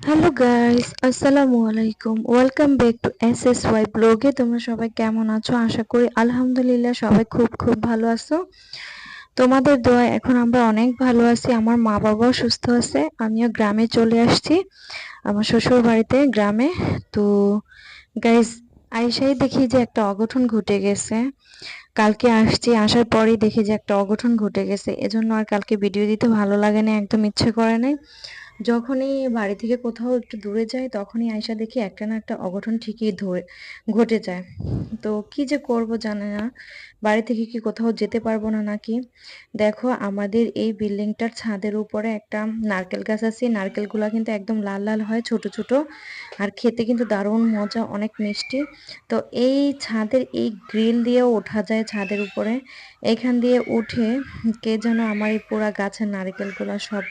Hello guys আসসালামু আলাইকুম welcome back to S S Y ব্লগে তোমরা সবাই কেমন আছো? আশা করি আলহামদুলিল্লাহ সবাই খুব খুব ভালো আছো। তোমাদের দোয়া এখন আমরা অনেক ভালো আছি। আমার মা বাবাও সুস্থ আছে। আমিও গ্রামে চলে আসছি। আমার শ্বশুর বাড়িতে গ্রামে। তো গাইস আইসাই দেখি যে একটা অঘটন ঘটে গেছে। কালকে আসছি, আসার পরেই দেখি যে একটা অঘটন ঘটে গেছে। এজন্য আর কালকে ভিডিও দিতে ভালো লাগে না, একদম ইচ্ছে করে নাই। যখনই বাড়ি থেকে কোথাও একটু দূরে যাই, তখনই আয়সা দেখি একটা না একটা অঘটন ঠিকই ধরে, ঘটে যায়। তো কি যে করব জানে না, বাড়ি থেকে কি কোথাও যেতে পারব না নাকি? দেখো, আমাদের এই বিল্ডিংটার ছাদের উপরে একটা নারকেল গাছ আছে নারকেলগুলো কিন্তু একদম লাল লাল হয়, ছোট ছোট, আর খেতে কিন্তু দারুণ মজা, অনেক মিষ্টি। তো এই ছাদের এই গ্রিল দিয়েও ওঠা যায় ছাদের উপরে। এখান দিয়ে উঠে কে যেন আমার এই পোড়া গাছের নারকেলগুলো সব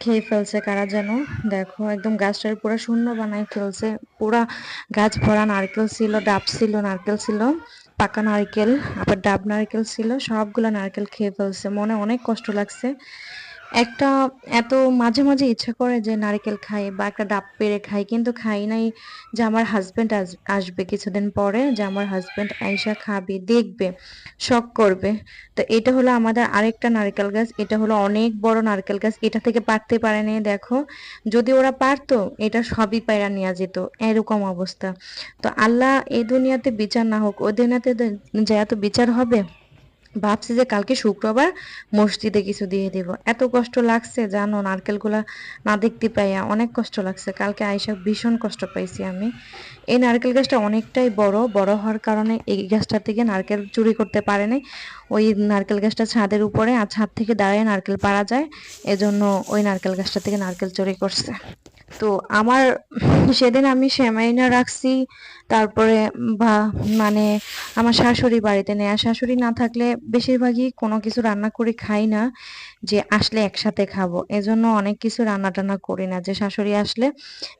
খেয়ে ফেলছে কারা যেন? দেখো, একদম গাছটার পুরো শূন্য বানাই ফেলছে। পুরা গাছ ভরা নারকেল ছিল, ডাব ছিল, নারকেল ছিল, পাকা নারকেল, আবার ডাব নারকেল ছিল, সবগুলো নারকেল খেয়ে ফেলছে। মনে অনেক কষ্ট লাগছে। একটা এত মাঝে মাঝে ইচ্ছা করে যে নারকেল খাই বা একটা ডাব পেড়ে খাই, কিন্তু খাই নাই যে আমার হাজবেন্ড আসবে কিছুদিন পরে, যে আমার হাজবেন্ড আইসা খাবে, দেখবে, শখ করবে। তো এটা হলো আমাদের আরেকটা নারকেল গাছ, এটা হলো অনেক বড় নারকেল গাছ, এটা থেকে পারতে পারে পারেনি দেখো। যদি ওরা পারতো, এটা সবই পায়রা নিয়ে যেত, এরকম অবস্থা। তো আল্লাহ এই দুনিয়াতে বিচার না হোক, ওই দুনিয়াতে যে এত বিচার হবে ভাবছি যে কালকে শুক্রবার মসজিদে কিছু দিয়ে দিব। এত কষ্ট লাগছে, জানো, নারকেলগুলা না দেখতে পাইয়া অনেক কষ্ট লাগছে। কালকে আইসা ভীষণ কষ্ট পাইছি আমি। এই নারকেল গাছটা অনেকটাই বড় বড় হওয়ার কারণে এই গাছটা থেকে নারকেল চুরি করতে পারে নাই। ওই নারকেল গাছটা ছাদের উপরে আর ছাদ থেকে দাঁড়ায় নারকেল পারা যায়, এজন্য ওই নারকেল গাছটা থেকে নারকেল চুরি করছে। তো আমার সেদিন আমি সেমাইনা রাখছি, তারপরে বা মানে আমার শাশুড়ি বাড়িতে নেই। আর শাশুড়ি না থাকলে বেশিরভাগই কোনো কিছু রান্না করে খাই না, যে আসলে একসাথে খাব। এজন্য অনেক কিছু রান্না টান্না করি না, যে শাশুড়ি আসলে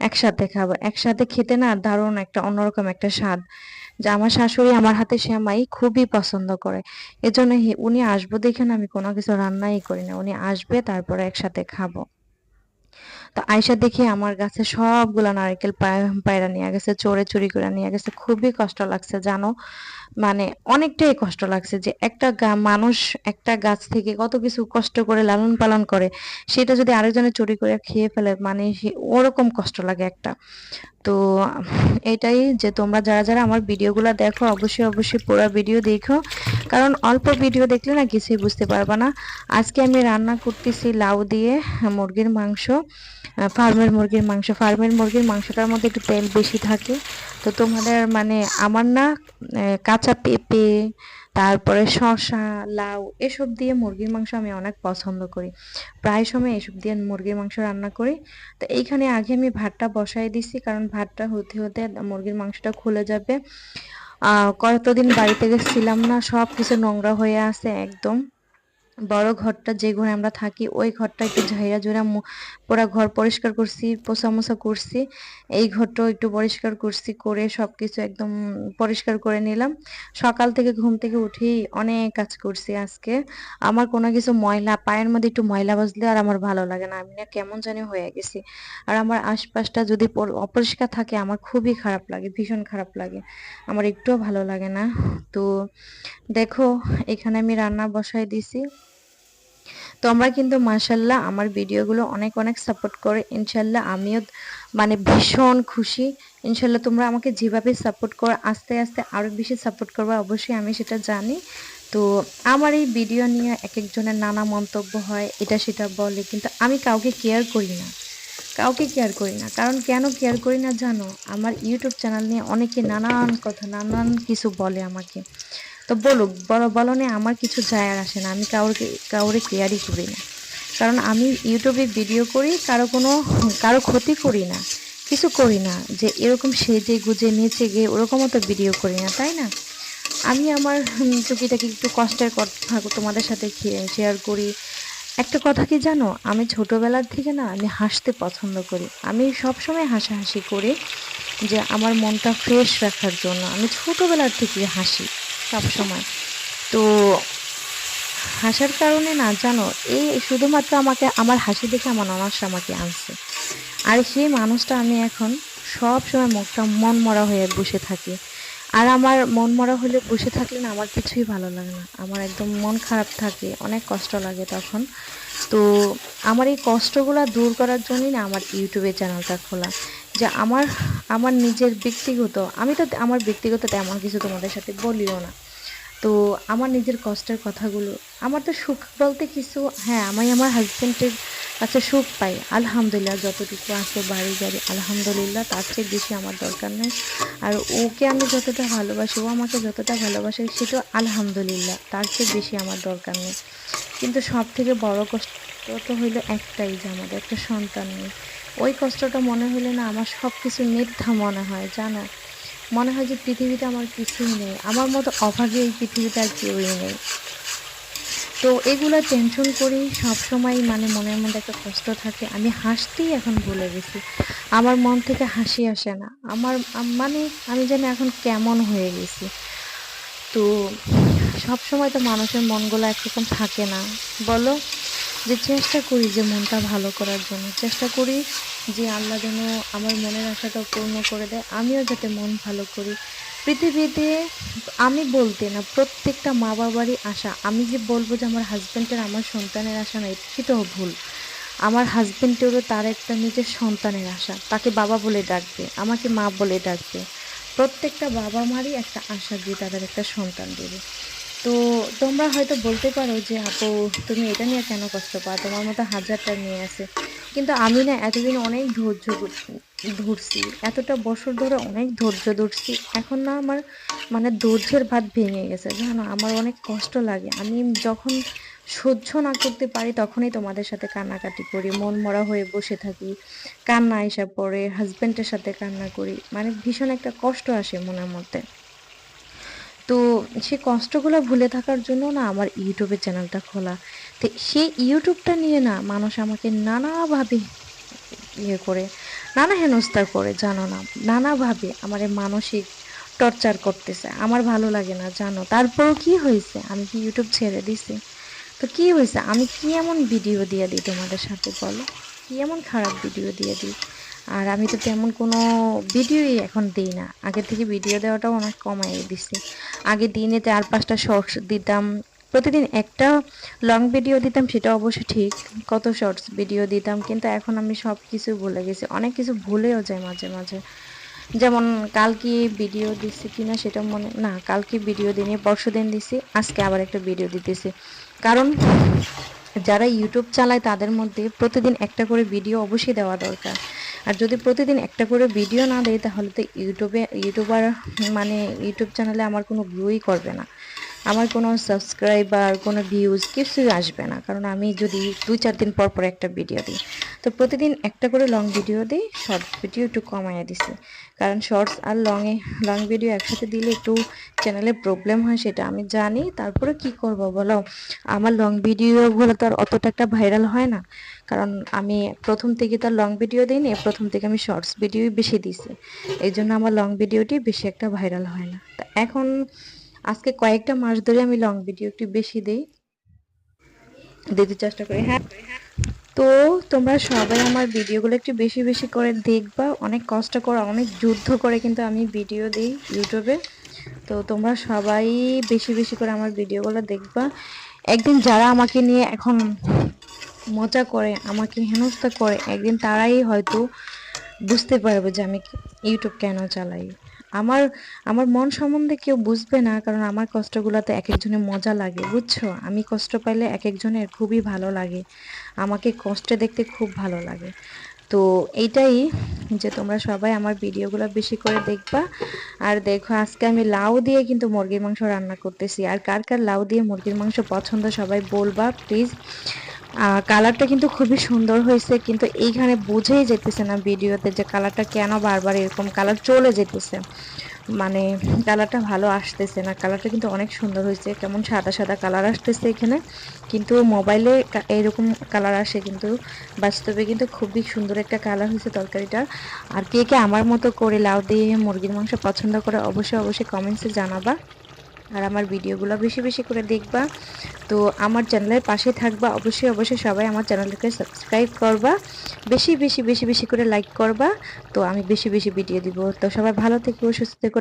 একসাথে খাব। একসাথে খেতে না দারুণ একটা অন্যরকম একটা স্বাদ। যে আমার শাশুড়ি আমার হাতে শ্যামাই খুবই পছন্দ করে। এজন্য উনি আসব দেখে না আমি কোনো কিছু রান্নাই করি না। উনি আসবে, তারপরে একসাথে খাব। তো আয়সা দেখি আমার গাছে সবগুলা নারকেল পায়রা নিয়ে গেছে, চোরে চুরি করে নিয়ে গেছে। খুবই কষ্ট লাগছে, জানো? মানে অনেকটাই কষ্ট লাগছে যে একটা মানুষ একটা গাছ থেকে কত কিছু কষ্ট করে লালন পালন করে, সেটা যদি আরেকজনে চুরি করে খেয়ে ফেলে মানে ওরকম কষ্ট লাগে একটা। তো এটাই যে তোমরা যারা যারা আমার ভিডিওগুলো দেখো, অবশ্যই অবশ্যই পুরো ভিডিও দেখো। কারণ অল্প ভিডিও দেখলে না কিছুই বুঝতে পারবা না। আজকে আমি রান্না করতেছি লাউ দিয়ে মুরগির মাংস ফার্মের মুরগির মাংস। ফার্মের মুরগির মাংসটার মধ্যে একটু তেল বেশি থাকে। তো তোমাদের মানে আমার না কাঁচা পেঁপে, তারপরে শসা, লাউ এসব দিয়ে মুরগির মাংস আমি অনেক পছন্দ করি। প্রায় সময় এসব দিয়ে মুরগির মাংস রান্না করি। তো এইখানে আগে আমি ভাতটা বসাই দিছি, কারণ ভাতটা হতে হতে মুরগির মাংসটা খুলে যাবে। কতদিন বাড়িতে গেছিলাম না সব কিছু নোংরা হয়ে আছে একদম। বড় ঘরটা যে ঘরে আমরা থাকি, ওই ঘরটা একটু ঝাইরা ঝুরা পুরা ঘর পরিষ্কার করছি মোছা করছি। এই ঘরটাও একটু পরিষ্কার করছি, করে সব কিছু একদম পরিষ্কার করে নিলাম। সকাল থেকে ঘুম থেকে উঠেই অনেক কাজ করছি আজকে। আমার কোনো কিছু ময়লা, পায়ের মধ্যে একটু ময়লা বাজলে আর আমার ভালো লাগে না। আমি না কেমন জানি হয়ে গেছি। আর আমার আশপাশটা যদি অপরিষ্কার থাকে, আমার খুবই খারাপ লাগে, ভীষণ খারাপ লাগে। আমার একটুও ভালো লাগে না। তো দেখো, এখানে আমি রান্না বসাই দিছি। তোমরা কিন্তু মাসাল্লাহ আমার ভিডিওগুলো অনেক অনেক সাপোর্ট করে। ইনশাল্লাহ আমিও মানে ভীষণ খুশি। ইনশাল্লাহ তোমরা আমাকে যেভাবে সাপোর্ট করো, আস্তে আস্তে আরও বেশি সাপোর্ট করবে, অবশ্যই আমি সেটা জানি। তো আমার এই ভিডিও নিয়ে এক একজনের নানা মন্তব্য হয়, এটা সেটা বলে, কিন্তু আমি কাউকে কেয়ার করি না। কাউকে কেয়ার করি না। কারণ কেন কেয়ার করি না জানো? আমার ইউটিউব চ্যানেল নিয়ে অনেকে নানান কথা, নানান কিছু বলে আমাকে। তো বলুক, বলো বলনে আমার কিছু যায় আসে না। আমি কাউকে, কাউরে কেয়ারই করি না। কারণ আমি ইউটিউবে ভিডিও করি, কারও কোনো, কারও ক্ষতি করি না, কিছু করি না। যে এরকম সেজে গুজে, নেচে গিয়ে ওরকমও তো ভিডিও করি না, তাই না? আমি আমার টুকিটাকি একটু কষ্টের কথা তোমাদের সাথে শেয়ার করি। একটা কথা কি জানো? আমি ছোটোবেলার থেকে না, আমি হাসতে পছন্দ করি। আমি সবসময় হাসাহাসি করি যে আমার মনটা ফ্রেশ রাখার জন্য। আমি ছোটোবেলার থেকে হাসি। সব সময় তো হাসার কারণে না, জানো, এই শুধুমাত্র আমাকে, আমার হাসি দেখে আমার ননাস আমাকে আনছে। আর সেই মানুষটা আমি এখন সব সময় মুখটা মন মরা হয়ে বসে থাকি। আর আমার মন মরা হলে বসে থাকলে না আমার কিছুই ভালো লাগে না। আমার একদম মন খারাপ থাকে, অনেক কষ্ট লাগে তখন। তো আমার এই কষ্টগুলো দূর করার জন্যই না আমার ইউটিউবে চ্যানেলটা খোলা। যে আমার আমার নিজের ব্যক্তিগত, আমি তো আমার ব্যক্তিগত তেমন কিছু তোমাদের সাথে বলিও না। তো আমার নিজের কষ্টের কথাগুলো, আমার তো সুখ বলতে কিছু হ্যাঁ আমি আমার হাজব্যান্ডের কাছে সুখ পাই, আলহামদুলিল্লাহ, যতটুকু আছে, বাড়ি গাড়ি, আলহামদুলিল্লাহ, তার চেয়ে বেশি আমার দরকার নেই। আর ওকে আমি যতটা ভালোবাসি, ও আমাকে যতটা ভালোবাসে, সেটা আলহামদুলিল্লাহ, তার চেয়ে বেশি আমার দরকার নেই। কিন্তু সব থেকে বড় কষ্ট তো হইল একটাই যে আমাদের একটা সন্তান নেই। ওই কষ্টটা মনে হলে না আমার সব কিছু মিথ্যা মনে হয়, জানো? মনে হয় যে পৃথিবীতে আমার কিছুই নেই। আমার মতো অভাবে এই পৃথিবীতে আর কেউই নেই। তো এগুলো টেনশন করি সব সময় মানে মনের মধ্যে একটা কষ্ট থাকে। আমি হাসতেই এখন ভুলে গেছি। আমার মন থেকে হাসি আসে না। আমার মানে আমি জানি এখন কেমন হয়ে গেছি। তো সব সময় তো মানুষের মনগুলো একরকম থাকে না। বলো? যে চেষ্টা করি যে মনটা ভালো করার জন্য। চেষ্টা করি যে আল্লাহ যেন আমার মনের আশাটা পূর্ণ করে দেয়, আমিও যাতে মন ভালো করি। পৃথিবীতে আমি বলতে না, প্রত্যেকটা মা বাবারই আশা। আমি যে বলব যে আমার হাজব্যান্ডের আমার সন্তানের আশা নয় সেটাও ভুল। আমার হাজব্যান্ডেরও তার একটা নিজের সন্তানের আশা। তাকে বাবা বলে ডাকবে, আমাকে মা বলে ডাকবে। প্রত্যেকটা বাবা মারই একটা আশা দিয়ে তাদের একটা সন্তান দেবে। তো তোমরা হয়তো বলতে পারো যে, আপু, তুমি এটা নিয়ে কেন কষ্ট পাও? তোমার মতো হাজারটা মেয়ে আছে। কিন্তু আমি না এতদিন অনেক ধৈর্য ধরছি। এতটা বছর ধরে অনেক ধৈর্য ধরছি। এখন না আমার মানে ধৈর্যের ভাত ভেঙে গেছে। জানো, আমার অনেক কষ্ট লাগে। আমি যখন সহ্য না করতে পারি, তখনই তোমাদের সাথে কান্নাকাটি করি, মন মরা হয়ে বসে থাকি, কান্না এসে পড়ে হাজব্যান্ডের সাথে কান্না করি। মানে ভীষণ একটা কষ্ট আসে মনের মধ্যে। তো সে কষ্টগুলো ভুলে থাকার জন্য না আমার ইউটিউবের চ্যানেলটা খোলা। তো সেই ইউটিউবটা নিয়ে না মানুষ আমাকে নানাভাবে ইয়ে করে, নানা হেনস্থা করে, জানো না? নানাভাবে আমার মানসিক টর্চার করতেছে। আমার ভালো লাগে না, জানো? তারপরও কি হয়েছে? আমি কি ইউটিউব ছেড়ে দিছি? তো কি হয়েছে? আমি কি এমন ভিডিও দিয়ে দিই তোমাদের সাথে, বলো? কি এমন খারাপ ভিডিও দিয়ে দিই? আর আমি তো তেমন কোনো ভিডিওই এখন দিই না। আগে থেকে ভিডিও দেওয়াটাও অনেক কমাই দিছি। আগে দিনে চার, পাঁচটা শর্টস দিতাম। প্রতিদিন একটা লং ভিডিও দিতাম, সেটা অবশ্য ঠিক। কত শর্টস ভিডিও দিতাম, কিন্তু এখন আমি সব কিছু ভুলে গেছি। অনেক কিছু ভুলেও যায় মাঝে মাঝে। যেমন কালকে ভিডিও দিছি কিনা সেটা মনে, না, কালকে ভিডিও দিনে, পরশু দিন দিছি, আজকে আবার একটা ভিডিও দিতেছি। কারণ যারা ইউটিউব চালায় তাদের মধ্যে প্রতিদিন একটা করে ভিডিও অবশ্যই দেওয়া দরকার। আর যদি প্রতিদিন একটা করে ভিডিও না দেয়, তাহলে তো ইউটিউবে, ইউটিউবার মানে ইউটিউব চ্যানেলে আমার কোনো গ্রোই করবে না। আমার কোনো সাবস্ক্রাইবার কোনো ভিউজ কিছুই আসবে না। কারণ আমি যদি দুই চার দিন পর পর একটা ভিডিও দিই, তো প্রতিদিন একটা করে লং ভিডিও দিই শর্ট ভিডিও একটু কমাইয়া দিছি। কারণ শর্টস আর লংয়ে লং ভিডিও একসাথে দিলে একটু চ্যানেলে প্রবলেম হয়, সেটা আমি জানি। তারপরে কি করব বলো? আমার লং ভিডিওগুলো তো আর অতটা একটা ভাইরাল হয় না। কারণ আমি প্রথম থেকে তার লং ভিডিও দিই দিইনি প্রথম থেকে আমি শর্টস ভিডিওই বেশি দিছি। এই জন্য আমার লং ভিডিওটি বেশি একটা ভাইরাল হয় না। তা এখন আজকে কয়েকটা মাস ধরে আমি লং ভিডিও একটু বেশি দিই। দিতে চেষ্টা করি। হ্যাঁ তো তোমরা সবাই আমার ভিডিওগুলো একটু বেশি বেশি করে দেখবা। অনেক কষ্ট করে, অনেক যুদ্ধ করে কিন্তু আমি ভিডিও দিই ইউটিউবে তো তোমরা সবাই বেশি বেশি করে আমার ভিডিওগুলো দেখবা। একদিন যারা আমাকে নিয়ে এখন মজা করে, আমাকে হেনস্থা করে, একদিন তারাই হয়তো বুঝতে পারবে যে আমি ইউটিউব কেন চালাই। আমার আমার মন সম্বন্ধে কেউ বুঝবে না, কারণ আমার কষ্টগুলোতে এক একজনের মজা লাগে, বুঝছ? আমি কষ্ট পাইলে এক একজনের খুবই ভালো লাগে। আমাকে কষ্টে দেখতে খুব ভালো লাগে। তো এইটাই যে তোমরা সবাই আমার ভিডিওগুলো বেশি করে দেখবা। আর দেখো, আজকে আমি লাউ দিয়ে কিন্তু মুরগির মাংস রান্না করতেছি। আর কার কার লাউ দিয়ে মুরগির মাংস পছন্দ সবাই বলবা প্লিজ কালারটা কিন্তু খুবই সুন্দর হয়েছে, কিন্তু এইখানে বুঝেই যেতেছে না ভিডিওতে যে কালারটা কেন বারবার এরকম কালার চলে যেতেছে। মানে কালারটা ভালো আসতেছে না কালারটা কিন্তু অনেক সুন্দর হয়েছে, কেমন সাদা সাদা কালার আসতেছে এখানে, কিন্তু মোবাইলে এরকম কালার আসে কিন্তু বাস্তবে কিন্তু খুবই সুন্দর একটা কালার হয়েছে তরকারিটা। আর কে কে আমার মতো করে লাউ দিয়ে মুরগির মাংস পছন্দ করে অবশ্যই অবশ্যই কমেন্টসে জানাবা। আর আমার ভিডিওগুলো বেশি বেশি করে দেখবা। তো আমার চ্যানেলের পাশে থাকবা। অবশ্যই অবশ্যই সবাই আমার চ্যানেলটাকে সাবস্ক্রাইব করবা। বেশি বেশি বেশি বেশি করে লাইক করবা। তো আমি বেশি বেশি ভিডিও দিব। তো সবাই ভালো থেকো, সুস্থ থেকো।